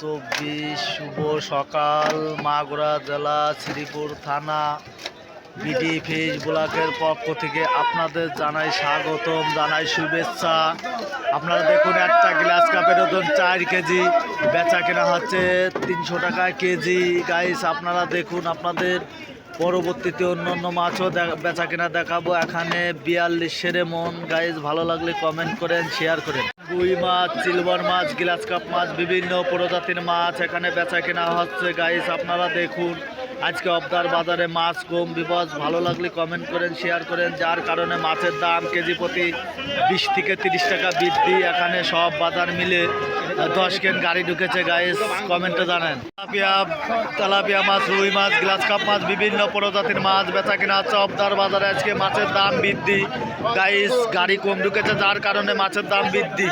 চব্বিশ শুভ সকাল। মাগুরা জেলা, শ্রীপুর থানা, বিডি ফিস ব্লকের পক্ষ থেকে আপনাদের জানাই স্বাগতম, জানাই শুভেচ্ছা। আপনারা দেখুন, একটা গ্লাস কাপের ওজন চার কেজি, বেচা কেনা হচ্ছে তিনশো টাকা কেজি। গাইস আপনারা দেখুন, আপনাদের পরবর্তীতে অন্য অন্য মাছও বেচা কেনা দেখাবো। এখানে বিয়াল্লিশ সেরে মন। গাইস ভালো লাগলে কমেন্ট করেন শেয়ার করেন। রুই মাছ, সিলভার মাছ, গ্লাস কাপ মাছ, বিভিন্ন প্রজাতির মাছ এখানে বেচা কেনা হচ্ছে। গাইস আপনারা দেখুন আজকে অবদার বাজারে মাছ কম, বিপদ, ভালো লাগলে কমেন্ট করেন শেয়ার করেন। যার কারণে মাছের দাম কেজি প্রতি বিশ থেকে তিরিশ টাকা বৃদ্ধি। এখানে সব বাজার মিলে দশ কেন গাড়ি ঢুকেছে গাইস কমেন্টে জানেন। তেলাপিয়া তেলাপিয়া মাছ, রুই মাছ, গ্লাস কাপ মাছ, বিভিন্ন প্রজাতির মাছ বেচা কিনা অবদার বাজারে আজকে মাছের দাম বৃদ্ধি। গাইস গাড়ি কম ঢুকেছে, যার কারণে মাছের দাম বৃদ্ধি।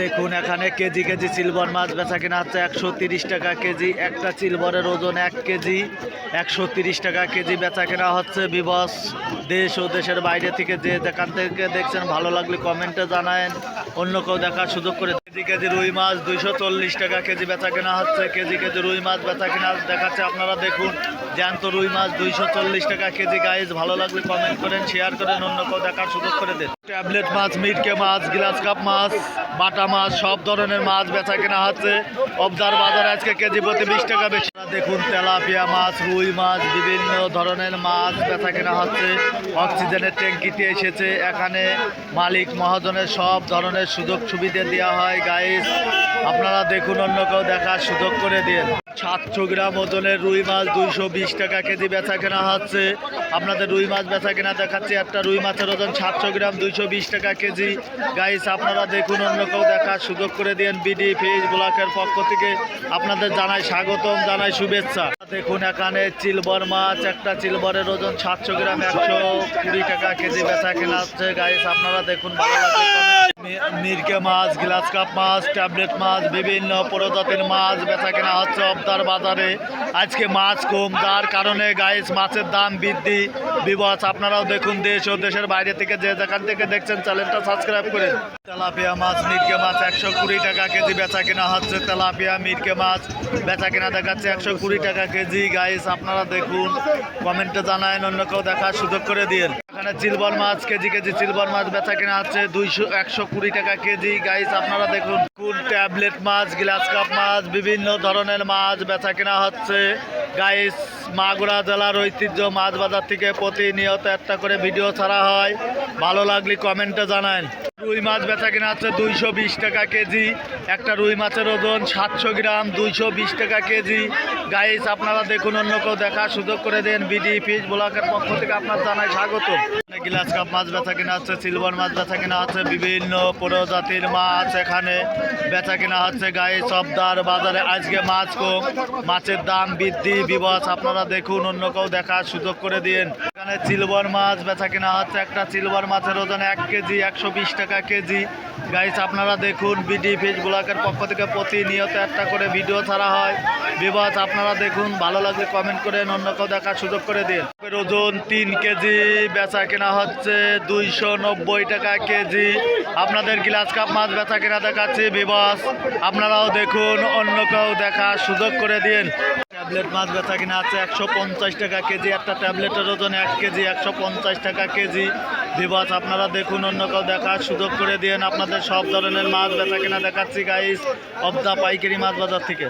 দেখুন, এখানে কেজি কেজি সিলভার মাছ বেচা কেনা হচ্ছে একশো তিরিশ টাকা কেজি, একটা সিলভারের ওজন এক কেজি, একশো তিরিশ টাকা কেজি বেচা কেনা হচ্ছে বিবস। দেশ ও দেশের বাইরে থেকে যে যেখান থেকে দেখছেন, ভালো লাগলে কমেন্টে জানায়েন। অন্য কেউ দেখার সুযোগ করে কেজি কেজি রুই মাছ দুইশো চল্লিশ টাকা কেজি বেচা কেনা হচ্ছে। কেজি কেজি রুই মাছ বেচা কেনা দেখাচ্ছে আপনারা দেখুন। জ্যান্ত রুই মাছ দুইশো চল্লিশ টাকা কেজি গাইজ ভালো লাগলে কমেন্ট করেন শেয়ার করেন, অন্য কেউ দেখার সুযোগ করে দেন। ট্যাবলেট মাছ, মিটকে মাছ, গ্লাস কাপ মাছ, বাটা মাছ, সব ধরনের মাছ বেচা কেনা হচ্ছে অবদার বাজার আজকে কেজি প্রতি বিশ টাকা বেশি। দেখুন, তেলাপিয়া মাছ, রুই মাছ, বিভিন্ন ধরনের মাছ বেচা কেনা হচ্ছে অক্সিজেনের ট্যাঙ্কিতে এসেছে। এখানে মালিক, মহাজনের সব ধরনের সুযোগ সুবিধা দেওয়া হয় গাইস আপনারা দেখুন, অন্য কেউ দেখার সুযোগ করে দিন সাতশো গ্রাম ওজনের রুই মাছ, দুইশো বিশ টাকা কেজি বেচা কেনা হচ্ছে আপনাদের রুই মাছ বেচা কেনা দেখাচ্ছে। একটা রুই মাছের ওজন সাতশো গ্রাম, দুইশো বিশ টাকা কেজি। গাইস আপনারা দেখুন, অন্য কেউ দেখার সুযোগ করে দিন বিডি ফিজ ব্লকের পক্ষ থেকে আপনাদের জানাই স্বাগতম, জানাই শুভেচ্ছা। দেখুন এখানে চিলবর মাছ, একটা চিলবরের ওজন সাতশো গ্রাম, একশো কুড়ি টাকা কেজি বেচা কেনা হচ্ছে। গাইস আপনারা দেখুন মিরকে মাছ, গ্লাস কাপ মাছ, ট্যাবলেট মাছ, বিভিন্ন প্রজাতির মাছ বেচা কেনা হচ্ছে অবদার বাজারে। আজকে মাছ কম, তার কারণে গাইস মাছের দাম বৃদ্ধি। বিবস আপনারাও দেখুন দেশ ও দেশের বাইরে থেকে যে যেখান থেকে দেখছেন, চ্যানেলটা সাবস্ক্রাইব করে তেলাপিয়া মাছ, মিরকে মাছ, একশো কুড়ি টাকা কেজি বেচা কেনা হচ্ছে। তেলাপিয়া, মিরকে মাছ বেচা কেনা দেখাচ্ছে একশো কুড়ি টাকা কেজি গাইস আপনারা দেখুন, কমেন্টে জানায়েন, অন্য কেউ দেখার সুযোগ করে দিন এখানে চিলবর মাছ, কেজি কেজি চিলবর মাছ বেচা কেনা হচ্ছে দুইশো, একশো কুড়ি টাকা কেজি। গাইস আপনারা দেখুন কোন ট্যাবলেট মাছ গ্লাস কাপ মাছ, বিভিন্ন ধরনের মাছ বেচা কেনা হচ্ছে। গাইস মাগুরা জেলার ঐতিহ্য মাছ বাজার থেকে প্রতিনিয়ত একটা করে ভিডিও ছাড়া হয়। ভালো লাগলে কমেন্টে জানান রুই মাছ বেচা কেনা হচ্ছে দুইশো বিশ টাকা কেজি। একটা রুই মাছের ওজন সাতশো গ্রাম, দুইশো বিশ টাকা কেজি। গাইস আপনারা দেখুন, অন্য কেউ দেখার সুযোগ করে দেন। বিডি ফিস ব্লকের পক্ষ থেকে আপনার জানায় স্বাগত গিলাস কাপ মাছ বেচা কেনা হচ্ছে সিলভার মাছ বেচা কেনা হচ্ছে বিভিন্ন প্রজাতির মাছ এখানে বেচা কেনা হচ্ছে। গায়ে সবদার বাজারে আজকে মাছ কম মাছের দাম বৃদ্ধি বিবস আপনারা দেখুন, অন্য কেউ দেখার সুযোগ করে দিন এখানে সিলভার মাছ বেচা কেনা হচ্ছে, একটা সিলভার মাছের ওজন এক কেজি, একশো বিশ টাকা কেজি। গাইস আপনারা দেখুন, বিডি ফিস ব্লকের পক্ষ থেকে প্রতিনিয়ত একটা করে ভিডিও ছাড়া হয়। বিবাদ আপনারা দেখুন, ভালো লাগলে কমেন্ট করেন অন্য কেউ দেখার সুযোগ করে দিন ওজন তিন কেজি বেচা কেনা হচ্ছে দুইশো নব্বই টাকা কেজি। আপনাদের গ্লাস কাপ মাছ বেচা কেনা দেখাচ্ছি, বিবাস। আপনারাও দেখুন, অন্য কেউ দেখার সুযোগ করে দিন। ট্যাবলেট মাছ বেচা কিনা আছে একশো পঞ্চাশ টাকা কেজি, একটা ট্যাবলেটের ওজন এক কেজি, একশো পঞ্চাশ টাকা কেজি। বিবাস, আপনারা দেখুন, অন্য কেউ দেখার সুযোগ করে দিন। আপনাদের সব ধরনের মাছ বেচা কিনা দেখাচ্ছি গাইস অব দা পাইকারি মাছ বাজার থেকে।